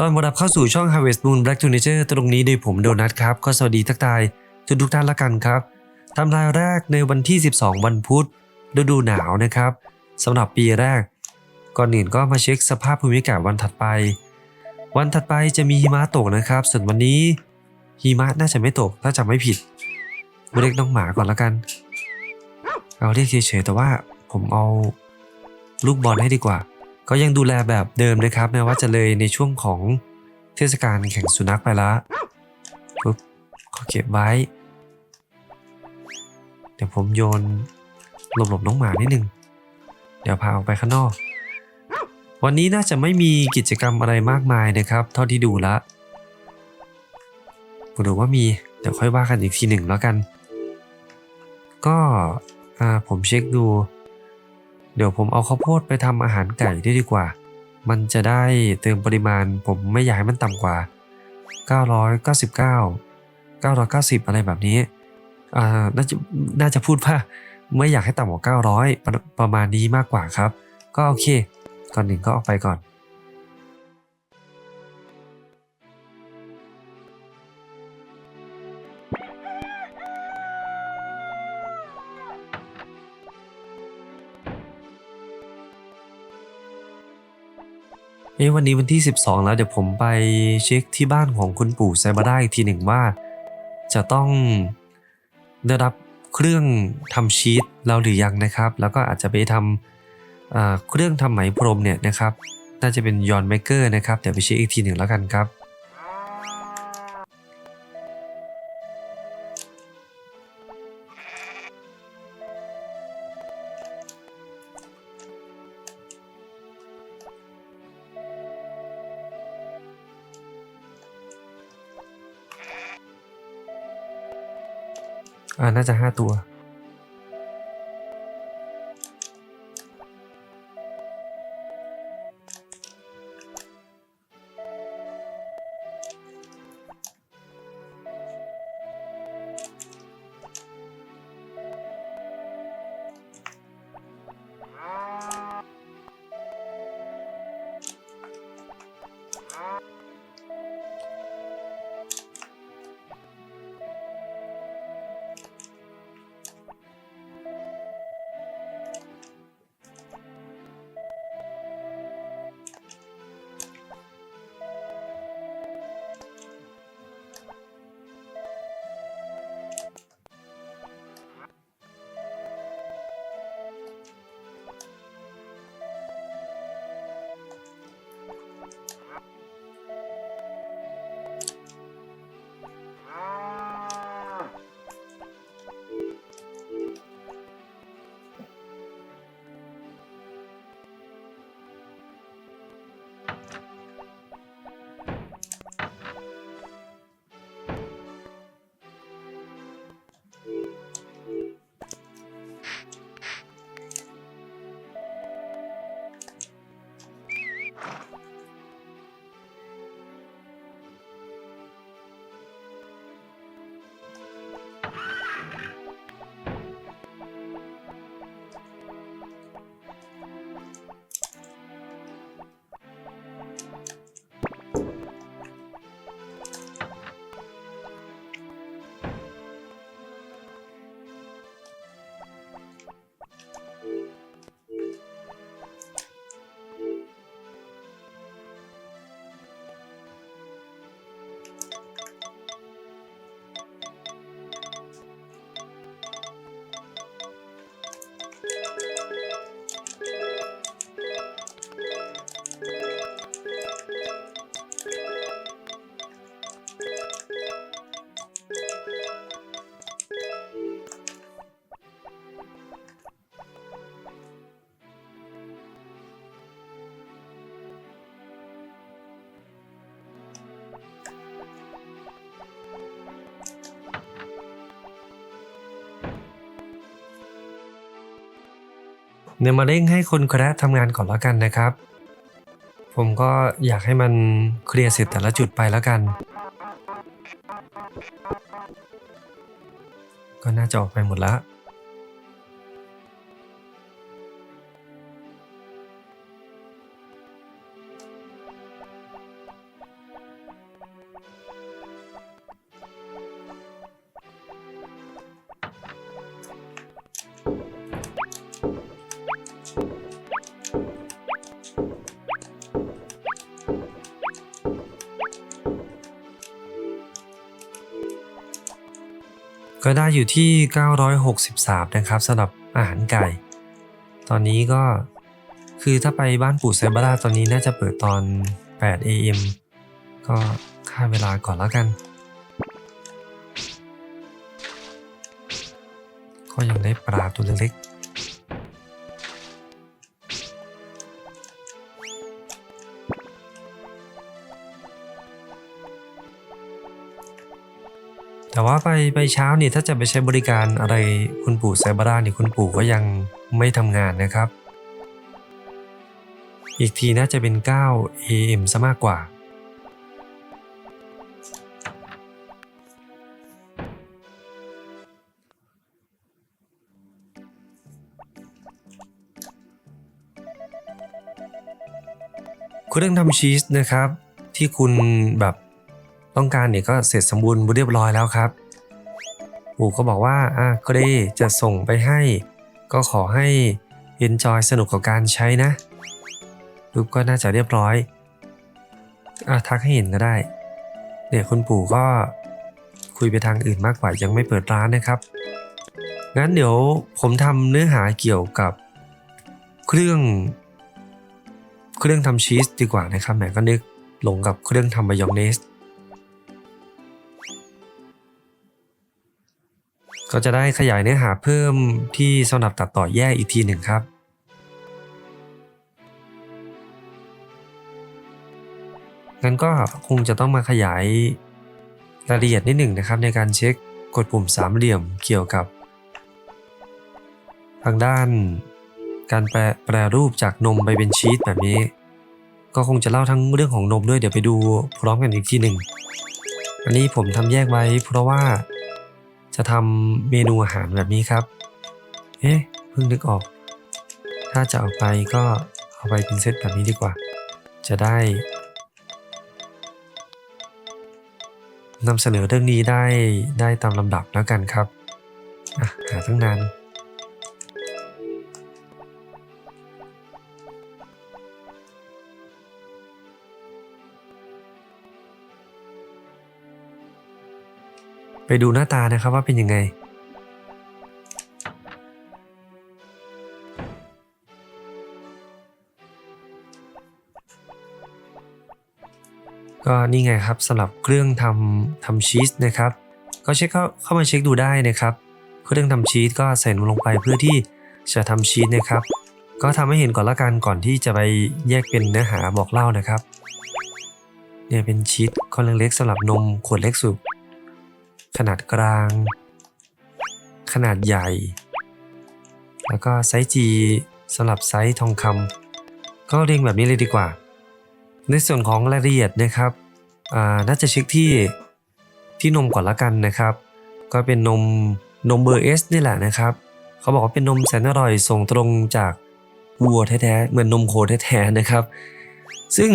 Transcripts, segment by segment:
ตอนรับเข้าสู่ช่อง Harvest Moon Black to Nature ตรงนี้โดยผมโดนัทครับ ก็สวัสดีทักทายทุกทุกท่านละกันครับทำรายแรกในวันที่ 12 วันพุธฤดูหนาวนะครับสำหรับปีแรก ก่อนอื่นก็มาเช็คสภาพภูมิอากาศวันถัดไป วันถัดไปจะมีหิมะตกนะครับ ส่วนวันนี้หิมะน่าจะไม่ตกถ้าจำไม่ผิดเรียกน้องหมาก่อนละกัน เอาเรียกเฉยๆแต่ว่าผมเอาลูกบอลให้ดีกว่า ก็ยังดูแลแบบเดิมนะครับ แม้ว่าจะเลยในช่วงของเทศกาลแข่งสุนัขไปละปุ๊บขอเก็บไว้ เดี๋ยวผมโยนหลบๆน้องหมานิดนึง เดี๋ยวพาออกไปข้างนอก วันนี้น่าจะไม่มีกิจกรรมอะไรมากมายนะครับ เท่าที่ดูละผมดูว่ามี เดี๋ยวค่อยว่ากันอีกทีหนึ่งแล้วกัน ก็อ่าผมเช็คดู เดี๋ยวผมเอาข้าวโพดไปทำอาหารไก่ได้ดีกว่า มันจะได้เติมปริมาณผมไม่อยากให้มันต่ำกว่า 999 990 อะไรแบบนี้อ่าน่าจะน่าจะพูดว่าไม่อยากให้ต่ำกว่า 900 ประประมาณนี้มากกว่าครับ ก็โอเค ก่อนหนึ่งก็ออกไปก่อน เอ้วันนี้วันที่ 12 แล้วเดี๋ยวผมไปเช็คที่บ้านของคุณปู่ไซบาได้อีกทีหนึ่งว่า จะต้องได้รับเครื่องทำชีสเราหรือยังนะครับ แล้วก็อาจจะไปทำเครื่องทำไหมพรมเนี่ยนะครับ น่าจะเป็นยอนเมเกอร์นะครับเดี๋ยวไปเช็คอีกทีหนึ่งแล้วกันครับ อ่าน่าจะห้าตัว เดี๋ยวมาเร่งให้คนแคระทำงานก่อนแล้วกันนะครับ ผมก็อยากให้มันเคลียร์เสร็จแต่ละจุดไปแล้วกัน ก็น่าจะออกไปหมดแล้ว ก็ได้อยู่ที่ 963 นะครับสำหรับอาหารไก่ ตอนนี้ก็คือถ้าไปบ้านปู่ไซบาร่าตอนนี้น่าจะเปิดตอน 8 AM ก็ค่าเวลาก่อนแล้วกัน ก็ยังได้ปลาตัวเล็กๆ แต่ว่าไปไปเช้าเนี่ยถ้าจะไปใช้บริการอะไรคุณปู่ไซบาร่าเนี่ยคุณปู่ก็ยังไม่ทำงานนะครับ อีกทีน่าจะเป็น 9 AM ซะมากกว่า เครื่องทำชีสนะครับ ที่คุณแบบ ต้องการเนี่ยก็เสร็จสมบูรณ์เรียบร้อยแล้วครับปู่ก็บอกว่าอะก็ได้จะส่งไปให้ ก็ขอให้ enjoy สนุกกับการใช้นะปุ๊บก็น่าจะเรียบร้อยอะทักให้เห็นก็ได้เนี่ยคุณปู่ก็คุยไปทางอื่นมากกว่ายังไม่เปิดร้านนะครับ งั้นเดี๋ยวผมทำเนื้อหาเกี่ยวกับ เครื่องเครื่องทำชีสดีกว่านะครับแหมก็นึกหลงกับเครื่องทำมายองเนส ก็จะได้ขยายเนื้อหาเพิ่มที่สำหรับตัดต่อแยกอีกทีหนึ่งครับ งั้นก็คงจะต้องมาขยายรายละเอียดนิดหนึ่งนะครับในการเช็คกดปุ่มสามเหลี่ยมเกี่ยวกับ ทางด้าน การแปรแปรรูปจากนมไปเป็นชีสแบบนี้ ก็คงจะเล่าทั้งเรื่องของนมด้วยเดี๋ยวไปดูพร้อมกันอีกทีหนึ่ง อันนี้ผมทำแยกไว้เพราะว่า จะทำเมนูอาหารแบบนี้ครับ เอ๊ะเพิ่งนึกออก ถ้าจะเอาไปก็เอาไปเป็นเซตแบบนี้ดีกว่า จะได้นำเสนอเรื่องนี้ได้ได้ตามลำดับแล้วกันครับ อะ หาตั้งนาน ไปดูหน้าตานะครับว่าเป็นยังไง ก็นี่ไงครับสำหรับเครื่องทำทำชีสนะครับ ก็เช็คเข้าเข้ามาเช็คดูได้นะครับ เครื่องทำชีสก็ใส่ลงไปเพื่อที่จะทำชีสนะครับ ก็ทำให้เห็นก่อนละกันก่อนที่จะไปแยกเป็นเนื้อหาบอกเล่านะครับเนี่ยเป็นชีสก้อนเล็กๆสำหรับนมขวดเล็กสุด ขนาดกลาง ขนาดใหญ่ แล้วก็ไซส์ G สำหรับไซส์ทองคำก็เรียงแบบนี้เลยดีกว่า ในส่วนของรายละเอียดนะครับน่าจะเช็คที่ที่นมก่อนละกันนะครับ ก็เป็นนมนมเบอร์เอสนี่แหละนะครับ เขาบอกว่าเป็นนมแสนอร่อยส่งตรงจากวัวแท้ๆเหมือนนมโคแท้ๆนะครับ ซึ่ง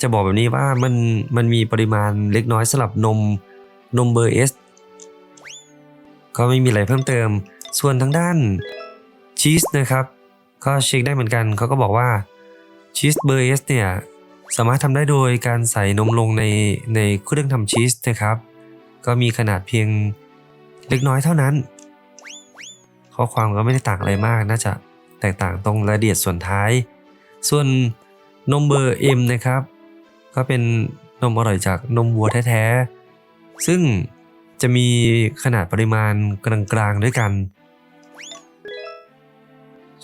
จะบอกแบบนี้ว่ามันมันมีปริมาณเล็กน้อยสำหรับนม นมเบอร์เอสก็ไม่มีอะไรเพิ่มเติม ส่วนทางด้านชีสนะครับก็เช็คได้เหมือนกันเขาก็บอกว่าชีสเบอร์เอสเนี่ยสามารถทำได้โดยการใส่นมลงในในเครื่องทำชีสนะครับ ก็มีขนาดเพียงเล็กน้อยเท่านั้น ข้อความก็ไม่ได้ต่างอะไรมากน่าจะแตกต่างตรงรายละเอียดส่วนท้าย ส่วนนมเบอร์ M นะครับ ก็เป็นนมอร่อยจากนมวัวแท้ๆ ซึ่งจะมีขนาดปริมาณกลางๆด้วยกัน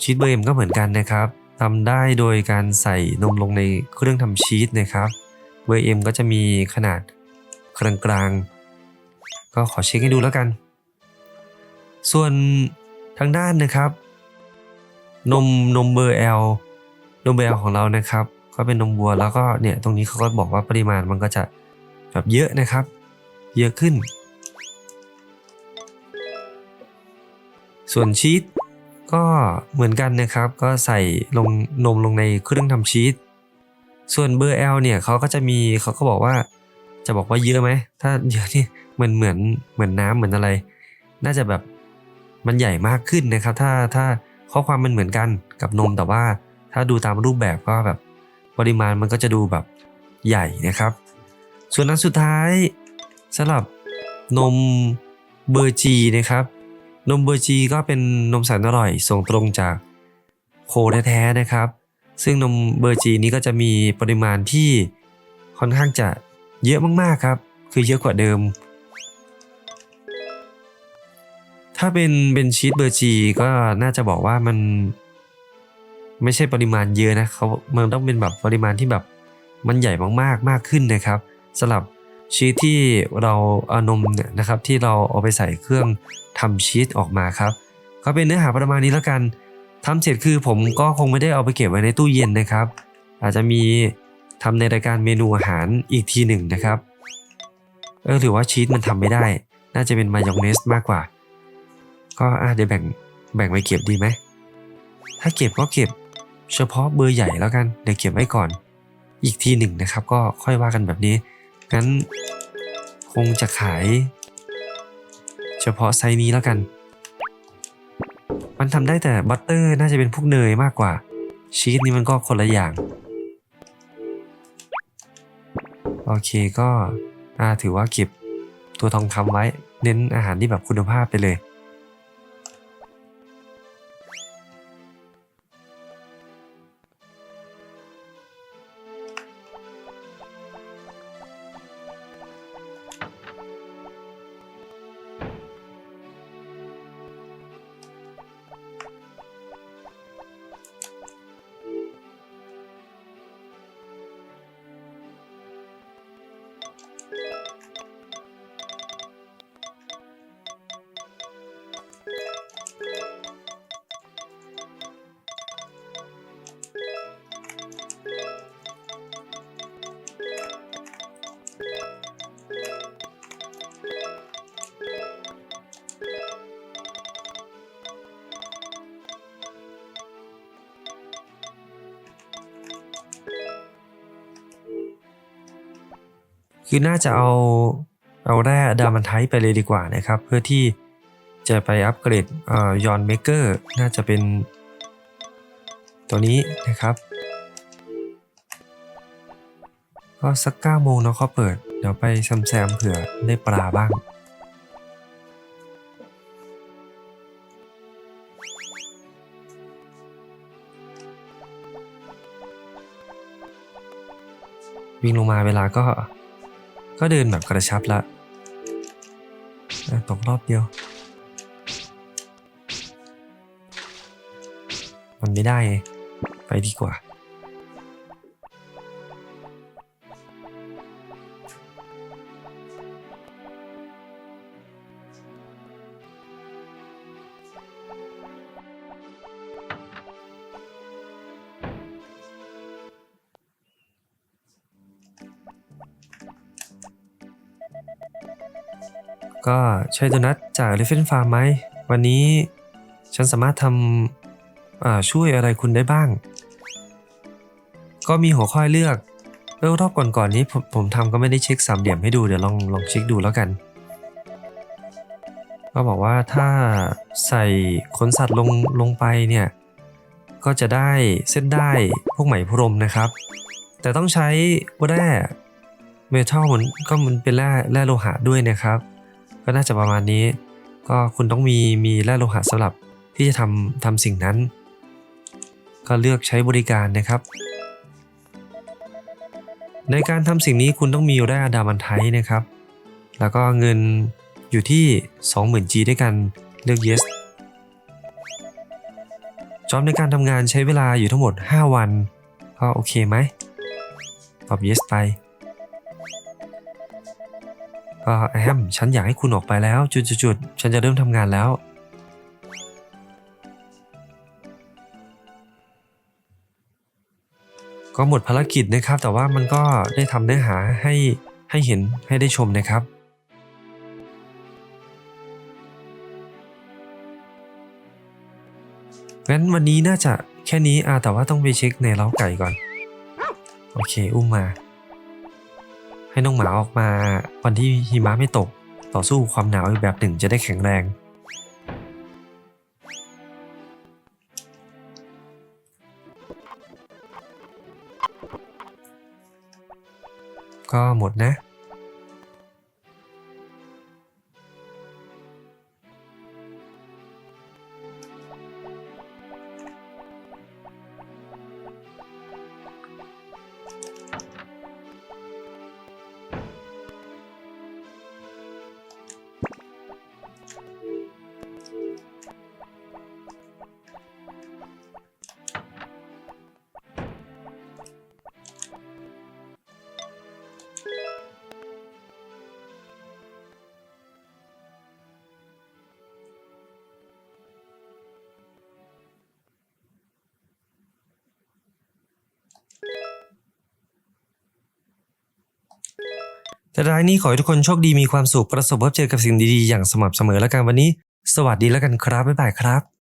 ชีสเบอร์เอ็มก็เหมือนกันนะครับทำได้โดยการใส่นมลงในเครื่องทำชีสนะครับเบอร์เอ็มก็จะมีขนาดกลางๆ ก็ขอเช็คให้ดูแล้วกัน ส่วนทางด้านนะครับ นมนมเบอร์ L นมเบอร์ L ของเรานะครับ ก็เป็นนมวัวแล้วก็เนี่ยตรงนี้เขาก็บอกว่าปริมาณมันก็จะแบบเยอะนะครับ เยอะขึ้น ส่วนชีสก็เหมือนกันนะครับ ก็ใส่ลงนมลงในเครื่องทำชีสส่วนเบอร์ L เนี่ยเขาก็จะมีเขาก็บอกว่า จะบอกว่าเยอะไหม ถ้าเยอะนี่เหมือนเหมือนเหมือนน้ำเหมือนอะไร น่าจะแบบมันใหญ่มากขึ้นนะครับ ถ้าถ้าข้อความมันเหมือนกันกับนมแต่ว่า ถ้าดูตามรูปแบบก็แบบปริมาณมันก็จะดูแบบใหญ่นะครับ ส่วนนั้นสุดท้าย สำหรับนมเบอร์จีนะครับ นมเบอร์จีก็เป็นนมแสนอร่อยส่งตรงจากโคแท้ๆนะครับ ซึ่งนมเบอร์จีนี้ก็จะมีปริมาณที่ค่อนข้างจะเยอะมากๆครับ คือเยอะกว่าเดิม ถ้าเป็นเป็นชีสเบอร์จีก็น่าจะบอกว่ามันไม่ใช่ปริมาณเยอะนะเขามันต้องเป็นแบบปริมาณที่แบบมันใหญ่มากๆมากขึ้นนะครับสำหรับ ชีสที่เราเอานมเนี่ยนะครับที่เราเอาไปใส่เครื่องทำชีสออกมาครับก็เป็นเนื้อหาประมาณนี้แล้วกันทำเสร็จคือผมก็คงไม่ได้เอาไปเก็บไว้ในตู้เย็นนะครับ อาจจะมีทำในรายการเมนูอาหารอีกทีหนึ่งนะครับเออหรือว่าชีสมันทำไม่ได้ น่าจะเป็นมายองเนสมากกว่า ก็อะเดี๋ยวแบ่งแบ่งไว้เก็บดีไหมถ้าเก็บก็เก็บเฉพาะเบอร์ใหญ่แล้วกันเดี๋ยวเก็บไว้ก่อน อีกทีหนึ่งนะครับ ก็ค่อยว่ากันแบบนี้ งั้นคงจะขาย เฉพาะไซนี้แล้วกัน มันทำได้แต่บัตเตอร์น่าจะเป็นพวกเนยมากกว่า ชีสนี่มันก็คนละอย่าง โอเคก็ถือว่าเก็บตัวทองคำไว้ เน้นอาหารที่แบบคุณภาพไปเลย คือน่าจะเอาเอาแร่ดามันไทไปเลยดีกว่านะครับ เพื่อที่จะไปอัปเกรดยอนเมเกอร์น่าจะเป็นตัวนี้นะครับ ก็สักเก้าโมงเนาะเขาเปิด เดี๋ยวไปแซมเผื่อได้ปลาบ้างวิ่งลงมาเวลาก็ ก็เดินแบบกระชับละอะตกรอบเดียว มันไม่ได้ ไปดีกว่า ก็ใช่โดนัทจาก Elephant Farm ไหม วันนี้ฉันสามารถทำช่วยอะไรคุณได้บ้าง ก็มีหัวข้อให้เลือกเออรอบก่อนๆนี้ผมผมทำก็ไม่ได้เช็คสามเหลี่ยมให้ดูเดี๋ยวลองลองเช็คดูแล้วกัน ก็บอกว่าถ้าใส่ขนสัตว์ลงลงไปเนี่ย ก็จะได้เส้นได้พวกไหมพรมนะครับ แต่ต้องใช้แร่เมทัลมันก็มันเป็นแร่แร่โลหะด้วยนะครับ ก็น่าจะประมาณนี้ ก็คุณต้องมีมีแร่โลหะสำหรับที่จะทำทำสิ่งนั้น ก็เลือกใช้บริการนะครับ ในการทำสิ่งนี้คุณต้องมีแร่ดามันไทนะครับ แล้วก็เงินอยู่ที่ 20,000 G ด้วยกันเลือก yes จอบในการทำงานใช้เวลาอยู่ทั้งหมด 5 วัน ก็โอเคไหม ตอบ yes ไป ก็แอมฉันอยากให้คุณออกไปแล้ว จุดๆฉันจะเริ่มทำงานแล้ว ก็หมดภารกิจนะครับ แต่ว่ามันก็ได้ทำเนื้อหาให้ให้เห็นให้ได้ชมนะครับงั้นวันนี้น่าจะแค่นี้อาแต่ว่าต้องไปเช็คในเล้าไก่ก่อน โอเค อุ้มมา ให้น้องหมาออกมาวันที่หิมะไม่ตก ต่อสู้ความหนาวอีกแบบหนึ่งจะได้แข็งแรง ก็หมดนะ แต่ท้ายนี้ขอให้ทุกคนโชคดีมีความสุขประสบพบเจอกับสิ่งดีๆอย่างสม่ำเสมอแล้วกันวันนี้ สวัสดีแล้วกันครับบ๊ายบายครับ